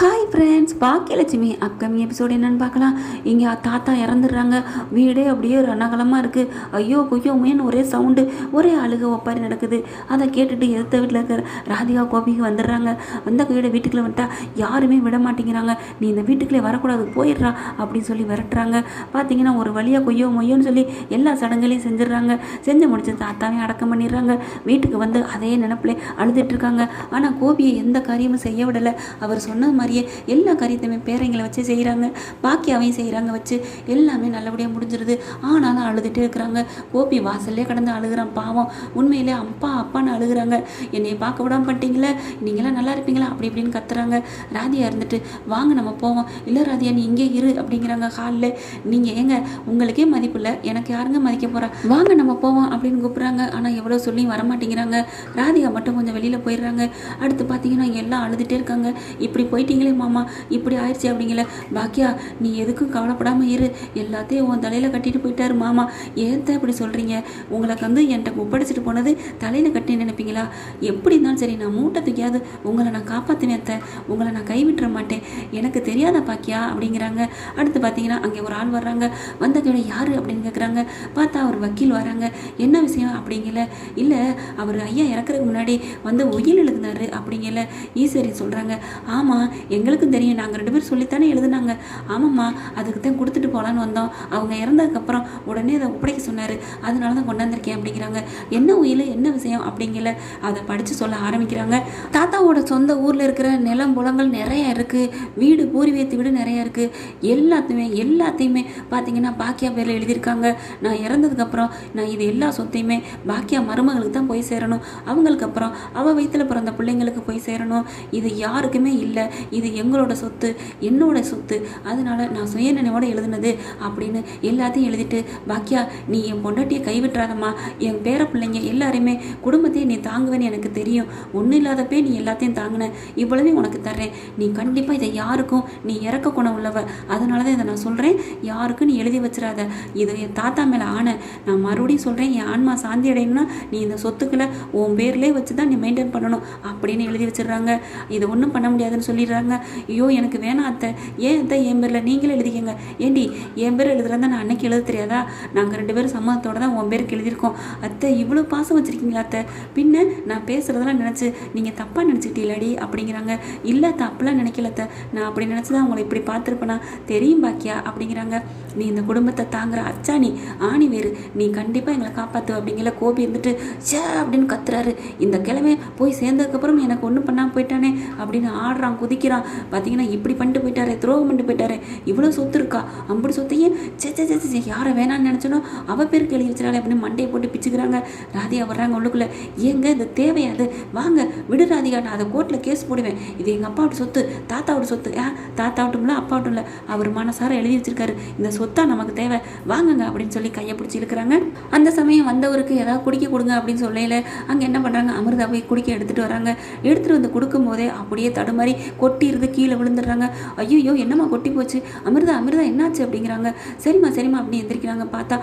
Hi friends Baakiyalakshmi upcoming episode என்னென்னு பார்க்கலாம். இங்கே தாத்தா இறந்துடுறாங்க. வீடே அப்படியே ரணகலமாக இருக்குது ஐயோ கொய்யோ மேன்னு ஒரே சவுண்டு ஒரே அழுக ஒப்பாரி நடக்குது. அதை கேட்டுட்டு எதிர்த்த வீட்டில் இருக்கிற ராதிகா கோபிக்கு வந்துடுறாங்க. வந்த கையோட வீட்டுக்குள்ளே வந்துட்டா யாருமே விட மாட்டேங்கிறாங்க. நீ இந்த வீட்டுக்குள்ளே வரக்கூடாது போயிடுறா அப்படின்னு சொல்லி விரட்டுறாங்க. பார்த்தீங்கன்னா ஒரு வழியாக கொய்யோ மொய்யோன்னு சொல்லி எல்லா சடங்குகளையும் செஞ்சிடுறாங்க. செஞ்சு முடிச்சு தாத்தாவே அடக்கம் பண்ணிடுறாங்க. வீட்டுக்கு வந்து அதே நினப்பிலே அழுதுட்டு இருக்காங்க. ஆனால் கோபியை எந்த காரியமும் செய்ய விடலை. அவர் சொன்ன மாதிரி மாதிரியே எல்லா காரியத்தையுமே பேரைங்களை வச்சு செய்கிறாங்க பாக்கியாவையும் செய்கிறாங்க வச்சு எல்லாமே நல்லபடியாக முடிஞ்சிருது. ஆனாலும் அழுதுகிட்டே இருக்கிறாங்க. கோபி வாசல்லே கடந்து அழுகுறான் பாவம். உண்மையிலே அப்பா அப்பான்னு அழுகுறாங்க. என்னை பார்க்க விடாம பண்ணிட்டீங்களே? நீங்களாம் நல்லா இருப்பீங்களா? அப்படி இப்படின்னு கத்துறாங்க. ராதியா இருந்துட்டு வாங்க நம்ம போவோம். இல்லை ராதியா நீ இங்கே இரு அப்படிங்கிறாங்க ஹாலில். நீங்கள் ஏங்க உங்களுக்கே மதிப்பு இல்லை. எனக்கு யாருங்க மதிக்க போகிறா வாங்க நம்ம போவோம் அப்படின்னு கூப்பிட்றாங்க. ஆனால் எவ்வளோ சொல்லியும் வர மாட்டேங்கிறாங்க ராதிகா மட்டும் கொஞ்சம் வெளியில் போயிடுறாங்க. அடுத்து பார்த்தீங்கன்னா எல்லாம் அழுதுகிட்டே இருக்காங்க. இப்படி போயிட்டீங்க போயிட்டீங்களே மாமா? இப்படி ஆயிடுச்சு அப்படிங்கல. பாக்கியா நீ எதுக்கும் கவலைப்படாமல் இரு. எல்லாத்தையும் உன் தலையில் கட்டிட்டு போயிட்டாரு மாமா. ஏன் இப்படி சொல்கிறீங்க உங்களுக்கு வந்து என்கிட்ட ஒப்படைச்சிட்டு போனது தலையில் கட்டி நினைப்பீங்களா? எப்படி இருந்தாலும் சரி நான் மூட்டை தூக்கியாவது உங்களை நான் காப்பாற்றுவேன் உங்களை நான் கைவிட்டுற மாட்டேன். எனக்கு தெரியாத பாக்கியா? அப்படிங்கிறாங்க. அடுத்து பார்த்தீங்கன்னா அங்கே ஒரு ஆள் வர்றாங்க. வந்ததோட யார் அப்படின்னு கேட்குறாங்க பார்த்தா அவர் வக்கீல் வராங்க. என்ன விஷயம் அப்படிங்கல. இல்லை அவர் ஐயா இறக்குறதுக்கு முன்னாடி வந்து உயில் எழுதினாரு அப்படிங்கல. ஈஸ்வரி சொல்கிறாங்க ஆமாம் எங்களுக்கும் தெரியும். நாங்கள் ரெண்டு பேரும் சொல்லித்தானே எழுதுனாங்க. ஆமாம்மா அதுக்கு தான் கொடுத்துட்டு போகலான்னு வந்தோம். அவங்க இறந்ததுக்கப்புறம் உடனே அதை ஒப்படைக்க சொன்னார். அதனால தான் கொண்டாந்துருக்கேன் அப்படிங்கிறாங்க. என்ன உயில்? என்ன விஷயம்? அப்படிங்கல அதை படித்து சொல்ல ஆரம்பிக்கிறாங்க. தாத்தாவோட சொந்த ஊரில் இருக்கிற நிலம் புலங்கள் நிறையா இருக்குது வீடு பூர்வீகத்தை வீடு நிறையா இருக்குது எல்லாத்தையுமே எல்லாத்தையுமே பார்த்தீங்கன்னா பாக்கியா பேரில் எழுதியிருக்காங்க. நான் இறந்ததுக்கப்புறம் நான் இது எல்லா சொத்தையுமே பாக்கியா மருமகளுக்கு தான் போய் சேரணும். அவங்களுக்கு அப்புறம் அவள் வயிற்றில் பிறந்த பிள்ளைங்களுக்கு போய் சேரணும். இது யாருக்குமே இல்லை. இது எங்களோட சொத்து என்னோட சொத்து அதனால நான் சுய சுயநினைவோட எழுதுனது அப்படின்னு எல்லாத்தையும் எழுதிட்டு பாக்கியா நீ என் பொண்டாட்டியை கைவிட்டுறாதம்மா. என் பேர பிள்ளைங்க எல்லாருமே குடும்பத்தையும் நீ தாங்குவேன்னு எனக்கு தெரியும். ஒன்றும் இல்லாதப்பே நீ எல்லாத்தையும் தாங்கின. இவ்வளவே உனக்கு தர்றேன். நீ கண்டிப்பாக இதை யாருக்கும் நீ இறக்க குணம் உள்ளவ. அதனால தான் இதை நான் சொல்கிறேன் யாருக்கும் நீ எழுதி வச்சிடாத. இது என் தாத்தா மேலே ஆணை நான் மறுபடியும் சொல்கிறேன் என் ஆன்மா சாந்தி அடையணும்னா நீ இந்த சொத்துக்களை உன் பேர்லேயே வச்சு தான் நீ மெயின்டைன் பண்ணணும் அப்படின்னு எழுதி வச்சிடுறாங்க. இதை ஒன்றும் பண்ண முடியாதுன்னு சொல்லிடுறாங்க ஐயோ எனக்கு வேணாம் அத்தை. ஏன் அத்தை? என் பேரில் நீங்களே எழுதிக்கங்க. ஏண்டி என் பேர் எழுதுறதா நான் அன்னைக்கு எழுத தெரியாதா? நாங்கள் ரெண்டு பேரும் சம்மதத்தோடு தான் உன் பேருக்கு எழுதியிருக்கோம். அத்தை இவ்வளோ பாசம் வச்சுருக்கீங்களா அத்தை? பின்ன நான் பேசுகிறதெல்லாம் நினச்சி நீங்கள் தப்பாக நினச்சிக்கிட்டீங்களாடி? அப்படிங்கிறாங்க. இல்லை தப்பெல்லாம் நினைக்கல அத்தை. நான் அப்படி நினச்சி தான் உங்களை இப்படி பார்த்துருப்பேனா? தெரியும் பாக்கியா? அப்படிங்கிறாங்க. நீ இந்த குடும்பத்தை தாங்குற அச்சா நீ? ஆணி வேறு. நீ கண்டிப்பாக எங்களை காப்பாற்று அப்படிங்கிற கோபி இருந்துட்டு ச்சே அப்படின்னு கத்துறாரு. இந்த கிழமை போய் சேர்ந்ததுக்கப்புறம் எனக்கு ஒன்றும் பண்ணாமல் போயிட்டானே அப்படின்னு ஆடுறான் குதிக்கிறான். பார்த்தீங்கன்னா இப்படி பண்ணிட்டு போயிட்டாரு துரோகம் பண்ணிட்டு போயிட்டாரு. இவ்வளோ சொத்து இருக்கா? அப்படி சொத்தையும் சே சே சே, யாரை வேணான்னு நினச்சனோ அவ பேருக்கு எழுதி வச்சிடாலே அப்படின்னு மண்டையை போட்டு பிச்சுக்கிறாங்க. ராதியா வர்றாங்க உள்ளுக்குள்ளே. ஏங்க இது தேவையாது வாங்க விடு ராதிகா நான் அதை கோர்ட்டில் கேஸ் போடுவேன். இது எங்கள் அப்பாவோட சொத்து தாத்தாவோட சொத்து. ஆ தாத்தாவட்டும் இல்லை அப்பாவட்டும் இல்லை. அவர் மனசார எழுதி வச்சிருக்காரு. இந்த சொத்தா நமக்கு தேவை? வாங்குங்க அப்படின்னு சொல்லி கையை பிடிச்சி இழுக்கிறாங்க. அந்த சமயம் வந்தவருக்கு ஏதாவது குடிக்க கொடுங்க அப்படின்னு சொல்லையில அங்கே என்ன பண்ணுறாங்க அமிர்தாவை குடிக்க எடுத்துகிட்டு வராங்க. எடுத்துகிட்டு வந்து கொடுக்கும்போதே அப்படியே தடுமாறி கொட்டிடுது கீழே விழுந்துடுறாங்க. ஐயோ என்னம்மா கொட்டி போச்சு? அமிர்தா அமிர்தா என்னாச்சு அப்படிங்கிறாங்க. சரிம்மா சரிம்மா அப்படி எந்திரிக்கிறாங்க. பார்த்தா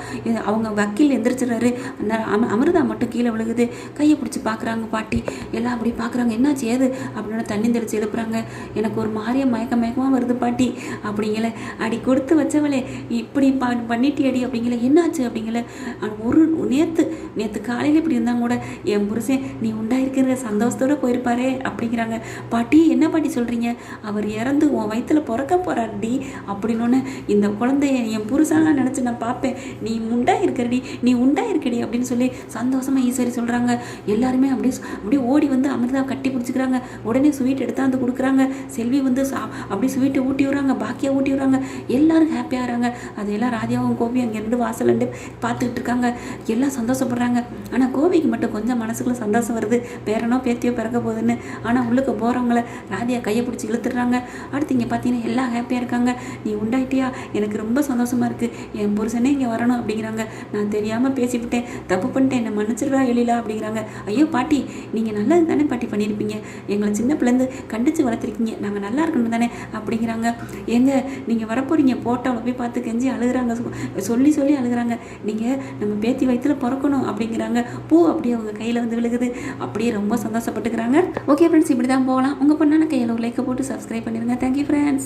அவங்க வக்கீல் எந்திரிச்சிடுறாரு. அமிர்தா மட்டும் கீழே விழுகுது. கையை பிடிச்சி பார்க்குறாங்க பாட்டி. எல்லாம் அப்படி பார்க்குறாங்க. என்னாச்சு ஏது? அப்படின்னு தண்ணி தெளிச்சு எழுப்புறாங்க. எனக்கு ஒரு மாதிரியா மயக்க மயக்கமாக வருது பாட்டி. அப்படிங்கல. அடி கொடுத்து வச்சவளே. இப்படி பா பண்ணிட்டியடி அப்படிங்கல. என்னாச்சு அப்படிங்கல. ஒரு நேற்று நேற்று காலையில் இப்படி இருந்தாங்க கூட என் புருஷன் நீ உண்டாயிருக்கிற சந்தோஷத்தோட போயிருப்பாரே அப்படிங்கிறாங்க. பாட்டி என்ன பாட்டி சொல்கிறீங்க அவர் இறந்து உன் வயித்துல பிறக்க போறாருடி. அப்படின்னு இந்த குழந்தைய என் புருஷன்லாம் நினச்சி நான் பார்ப்பேன். நீ உண்டா இருக்கடி நீ உண்டா இருக்கடி அப்படின்னு சொல்லி சந்தோஷமா ஈஸ்வரி சொல்கிறாங்க எல்லாருமே அப்படியே அப்படியே ஓடி வந்து அமிர்தா கட்டி பிடிச்சிக்கிறாங்க. உடனே ஸ்வீட் எடுத்தாந்து கொடுக்குறாங்க. செல்வி வந்து சா அப்படியே ஸ்வீட்டை ஊட்டி விடுறாங்க. பாக்கியாக ஊட்டி விடுறாங்க. எல்லாரும் ஹாப்பியாகிறாங்க அதையெல்லாம் ராதியாவும் கோபி அங்கே இருந்து வாசலண்டு பார்த்துக்கிட்டு இருக்காங்க. எல்லாம் சந்தோஷப்படுறாங்க. ஆனால் கோபிக்கு மட்டும் கொஞ்சம் மனசுக்குள்ளே சந்தோஷம் வருது. பேரனோ பேத்தியோ பிறக்க போகுதுன்னு. ஆனால் உள்ளுக்கு போகிறவங்கள ராதியா கையை பிடிச்சி இழுத்துடுறாங்க. அடுத்து இங்கே பார்த்தீங்கன்னா எல்லாம் ஹாப்பியாக இருக்காங்க. நீ உண்டாயிட்டியா? எனக்கு ரொம்ப சந்தோஷமாக இருக்குது என் புருஷனே இங்கே வரணும் அப்படிங்கிறாங்க. நான் தெரியாமல் பேசிவிட்டேன். தப்பு பண்ணிட்டேன். என்னை மன்னிச்சிடுறா எழிலா அப்படிங்கிறாங்க. ஐயோ பாட்டி நீங்கள் நல்லது தானே பாட்டி பண்ணியிருப்பீங்க. எங்களை சின்ன பிள்ளைந்து கண்டித்து வளர்த்துருக்கீங்க. நாங்கள் நல்லா இருக்கணும் தானே அப்படிங்கிறாங்க. எங்க நீங்கள் வரப்போறீங்க. போட்டோவில் போய் பார்த்து கெஞ்சி அழுகுறாங்க. சொல்லி சொல்லி அழுகுறாங்க. நீங்கள் நம்ம பேத்தி வயிற்றுல பிறக்கணும் அப்படிங்கிறாங்க. பூ அப்படியே அவங்க கையில் வந்து விழுகுது. அப்படியே ரொம்ப சந்தோஷப்பட்டுக்கிறாங்க. ஓகே ஃப்ரெண்ட்ஸ் இப்படி தான் போகலாம். உங்கள் பொண்ணான கையில் ஒரு லைக் போட்டு சப்ஸ்கிரைப் பண்ணிடுங்க தேங்க்யூ ஃப்ரெண்ட்ஸ்